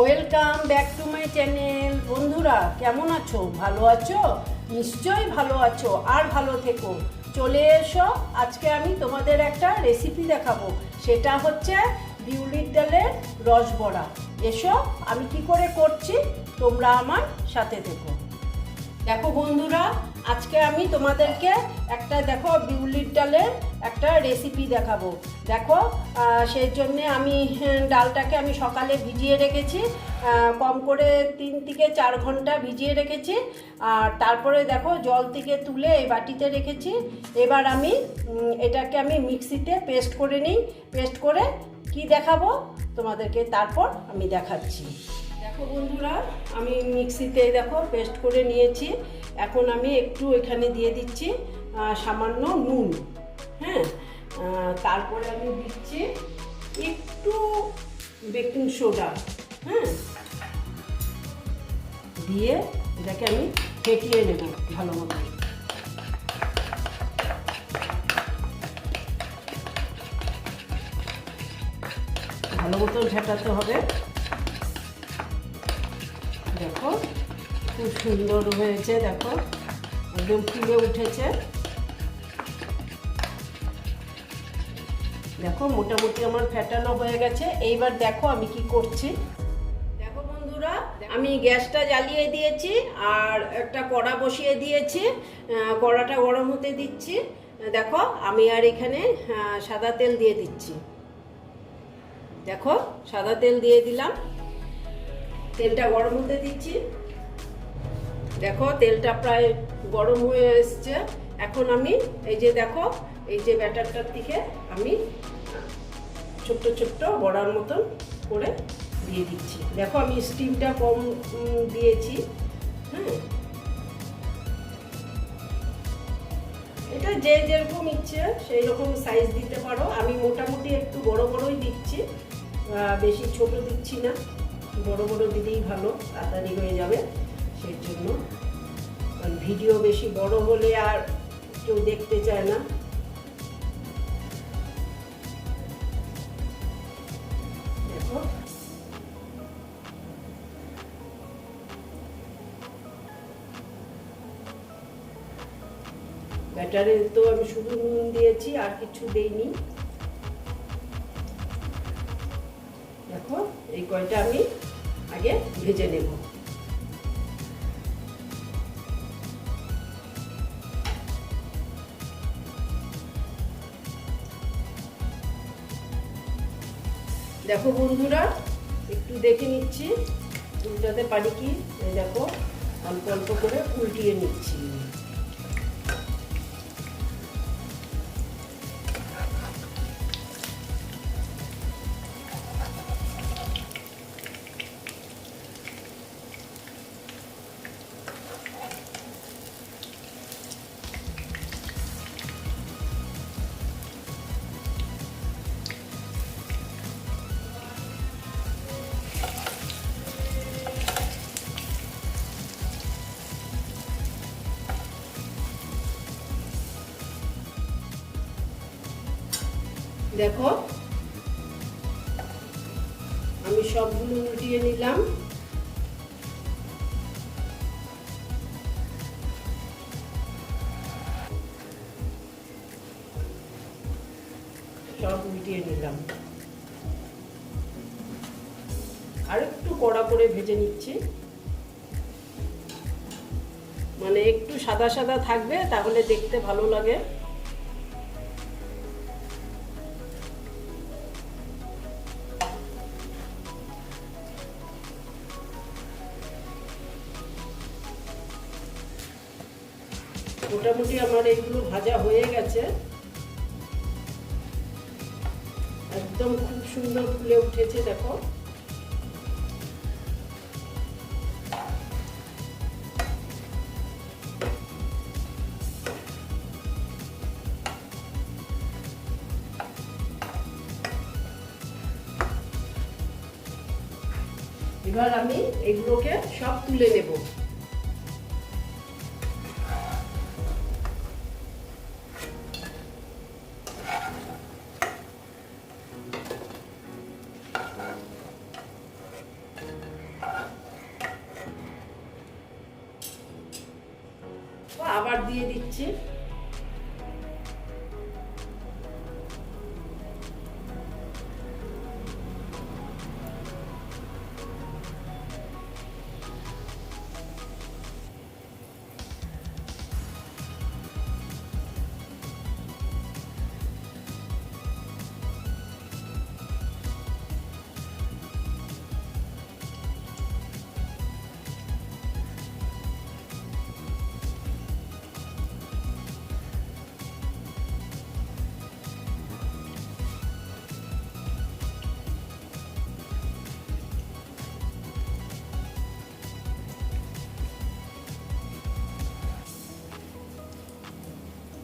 Welcome back to my channel বন্ধুরা, কেমন আছো? ভালো আছো? নিশ্চয়ই ভালো আছো, আর ভালো থেকো। চলে এসো, আজকে আমি তোমাদের একটা রেসিপি দেখাবো। সেটা হচ্ছে বিউলির ডালের রসবড়া। এসো, আমি কি করে করছি? তোমরা আমার সাথে থেকো। দেখো বন্ধুরা আজকে আমি তোমাদেরকে একটা দেখো বিউলির ডালের একটা রেসিপি দেখাবো। দেখো সেই জন্যে আমি হ্যাঁ, ডালটাকে আমি সকালে ভিজিয়ে রেখেছি কম করে তিন থেকে চার ঘণ্টা ভিজিয়ে রেখেছি। আর তারপরে দেখো জল থেকে তুলে এই বাটিতে রেখেছি। এবার আমি এটাকে আমি মিক্সিতে পেস্ট করে নিই। পেস্ট করে কি দেখাবো? তোমাদেরকে তারপর আমি দেখাচ্ছি। দেখো বন্ধুরা, আমি মিক্সিতে দেখো পেস্ট করে নিয়েছি। এখন আমি একটু এখানে দিয়ে দিচ্ছি সামান্য নুন হ্যাঁ? তারপরে আমি দিচ্ছি একটু বেকিং সোডা হ্যাঁ? দিয়ে এটাকে আমি ফেটিয়ে নেব ভালো মতো। ভালো মতো ঝাঁটাতে হবে। খুব সুন্দর হয়েছে, দেখো। একদম ফুলে উঠেছে। দেখো, মোটামুটি আমার ফেটানো হয়ে গেছে। এইবার দেখো আমি কি করছি। দেখো বন্ধুরা, আমি গ্যাসটা জ্বালিয়ে দিয়েছি আর একটা কড়া বসিয়ে দিয়েছি। কড়াটা গরম হতে দিচ্ছি। দেখো, আমি আর এখানে সাদা তেল দিয়ে দিচ্ছি। দেখো, সাদা তেল দিয়ে দিলাম। তেলটা গরম হতে দিচ্ছি। দেখো, তেলটা প্রায় গরম হয়ে এসছে। এখন আমি এই যে দেখো, এই যে ব্যাটারটার দিকে আমি ছোট্ট ছোট্ট বড়ার মতন করে দিয়ে দিচ্ছি। দেখো, আমি স্টিমটা কম দিয়েছি। হ্যাঁ। এটা যে যেরকম ইচ্ছে, সেই রকম সাইজ দিতে পারো। আমি মোটামুটি একটু বড় বড়ই দিচ্ছি বেশি ছোট দিচ্ছি না। বড় বড় দিলেই ভালো, তাড়াতাড়ি হয়ে যাবে। সেই জন্য। কারণ ভিডিও বেশি বড় হলে আর কেউ দেখতে চায় না। দেখো। ব্যাটারে তো আমি শুধু নুন দিয়েছি, আর কিছু দেইনি। দেখো, এই কয়টা আমি আগে ভেজে নেব। দেখো বন্ধুরা একটু দেখে নিচ্ছি উল্টাতে পারি কি? দেখো অল্প অল্প করে উল্টিয়ে নিচ্ছি। দেখো। আমি সবগুলো উল্টিয়ে নিলাম। সব উল্টিয়ে নিলাম। আর একটু কড়া করে ভেজে নিচ্ছি। মানে একটু সাদা সাদা থাকবে, তাহলে দেখতে ভালো লাগে। মোটামুটি আমার এইগুলো ভাজা হয়ে গেছে। একদম খুব সুন্দর ফুলে উঠেছে, দেখো। এবার আমি এগুলোকে সব তুলে নেব। দিয়ে দিচ্ছি।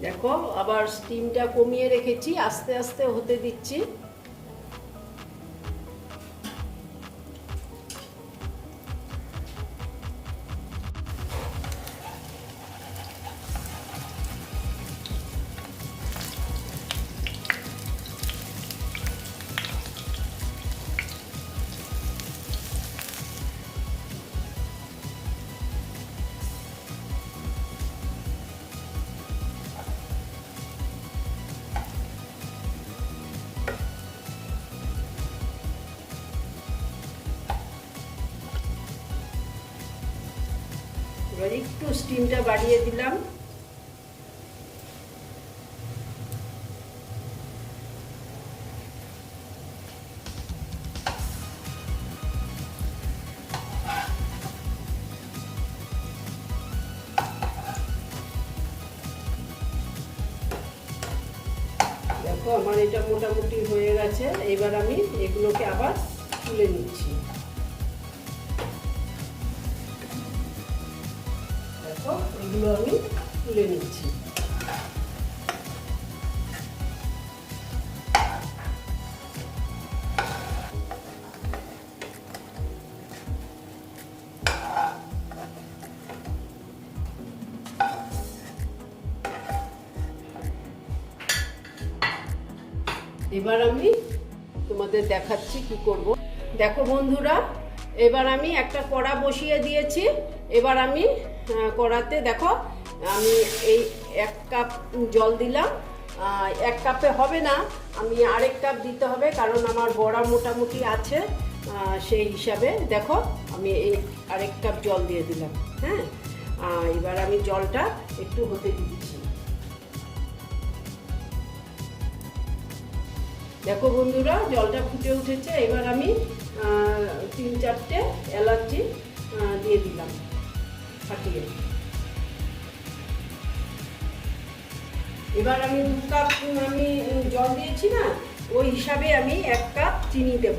দেখো আবার স্টিমটা কমিয়ে রেখেছি আস্তে আস্তে হতে দিচ্ছি। একটু স্টিমটা বাড়িয়ে দিলাম। দেখো, আমার এটা মোটামুটি হয়ে গেছে। এবার আমি এগুলোকে আবার তুলে নিচ্ছি। এগুলো আমি তুলে নিচ্ছি। এবার আমি তোমাদের দেখাচ্ছি কি করব। দেখো বন্ধুরা, এবার আমি একটা কড়া বসিয়ে দিয়েছি। এবার আমি কড়াতে, দেখো, আমি এই এক কাপ জল দিলাম। এক কাপে হবে না, আমি আরেক কাপ দিতে হবে, কারণ আমার বড়া মোটামুটি আছে সেই হিসাবে। দেখো, আমি এই আরেক কাপ জল দিয়ে দিলাম হ্যাঁ? এবার আমি জলটা একটু হতে দিচ্ছি। দেখো বন্ধুরা, জলটা ফুটে উঠেছে, এবার আমি তিন চারটে এলাচি দিয়ে দিলাম। ফাটিয়ে এবার আমি দু কাপ আমি জল দিয়েছি না, ওই হিসাবে আমি এক কাপ চিনি দেব।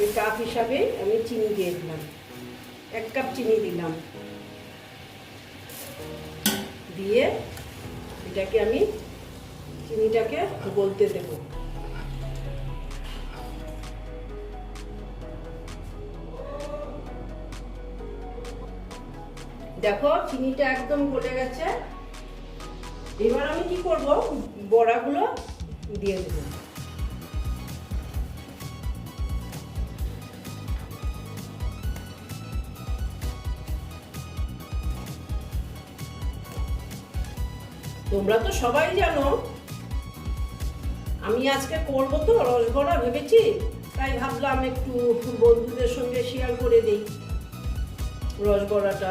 এই কাপ হিসাবে আমি চিনি দিয়ে দিলাম। এক কাপ চিনি দিলাম। দিয়ে এটাকে আমি চিনিটাকে গলতে দেব। দেখো, চিনিটা একদম গলে গেছে। এবার আমি কি করব? বড়াগুলো দিয়ে দেব। তোমরা তো সবাই জানো, আমি আজকে করব তো রসগোল্লা ভেবেছি, তাই ভাবলাম একটু বন্ধুদের সঙ্গে শেয়ার করে দিই রসগোল্লাটা।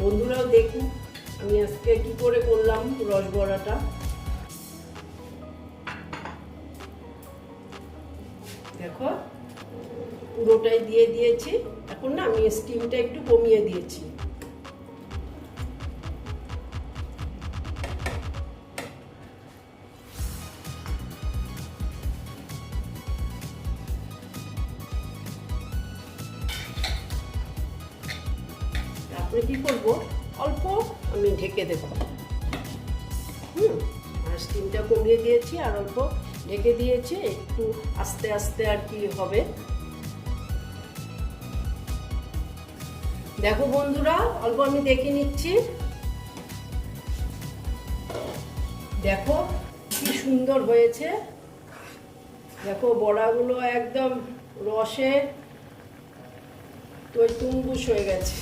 বন্ধুরাও দেখুন, আমি আজকে কি করে করলাম রসবড়াটা দেখো, পুরোটাই দিয়ে দিয়েছি। এখন না, আমি স্টিমটা একটু কমিয়ে দিয়েছি। আর স্টিমটা কমিয়ে দিয়েছি আর অল্প ঢেকে দিয়েছি, একটু আস্তে আস্তে আর কি হবে। দেখো বন্ধুরা, অল্প আমি দেখে নিচ্ছি। দেখো কি সুন্দর হয়েছে। দেখো বড়াগুলো একদম রসে তো তুম্বুস হয়ে গেছে।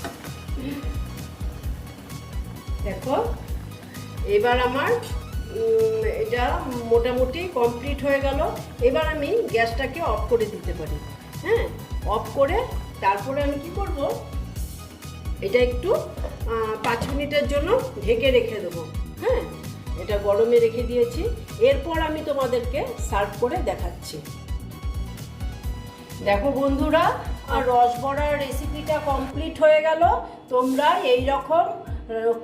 দেখো, এবার আমার এটা মোটামুটি কমপ্লিট হয়ে গেল। এবার আমি গ্যাসটাকে অফ করে দিতে পারি। হ্যাঁ অফ করে তারপরে আমি কি করব? এটা একটু পাঁচ মিনিটের জন্য ঢেকে রেখে দেবো। হ্যাঁ এটা গরমে রেখে দিয়েছি। এরপর আমি তোমাদেরকে সার্ভ করে দেখাচ্ছি। দেখো বন্ধুরা, আর রসবড়ার রেসিপিটা কমপ্লিট হয়ে গেল। তোমরা এই রকম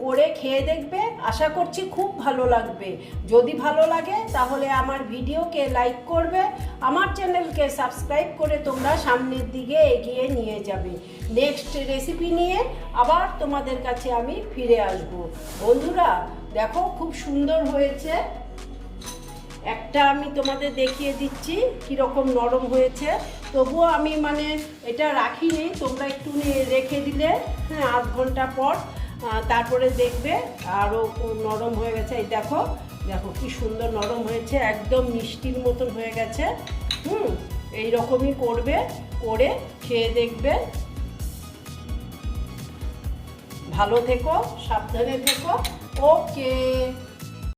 করে খেয়ে দেখবে। আশা করছি খুব ভালো লাগবে। যদি ভালো লাগে, তাহলে আমার ভিডিওকে লাইক করবে। আমার চ্যানেলকে সাবস্ক্রাইব করে তোমরা সামনের দিকে এগিয়ে নিয়ে যাবে। নেক্সট রেসিপি নিয়ে আবার তোমাদের কাছে আমি ফিরে আসব। বন্ধুরা, দেখো খুব সুন্দর হয়েছে। একটা আমি তোমাদের দেখিয়ে দিচ্ছি, কীরকম নরম হয়েছে। তবুও আমি মানে এটা রাখিনি, তোমরা একটু রেখে দিলে হ্যাঁ আধ ঘণ্টা পর। তারপরে দেখবে আরও নরম হয়ে গেছে। এই দেখো দেখো কি সুন্দর নরম হয়েছে, একদম মিষ্টির মতন হয়ে গেছে। হুম এই রকমই করবে, করে খেয়ে দেখবে। ভালো থেকো, সাবধানে থেকো। ওকে।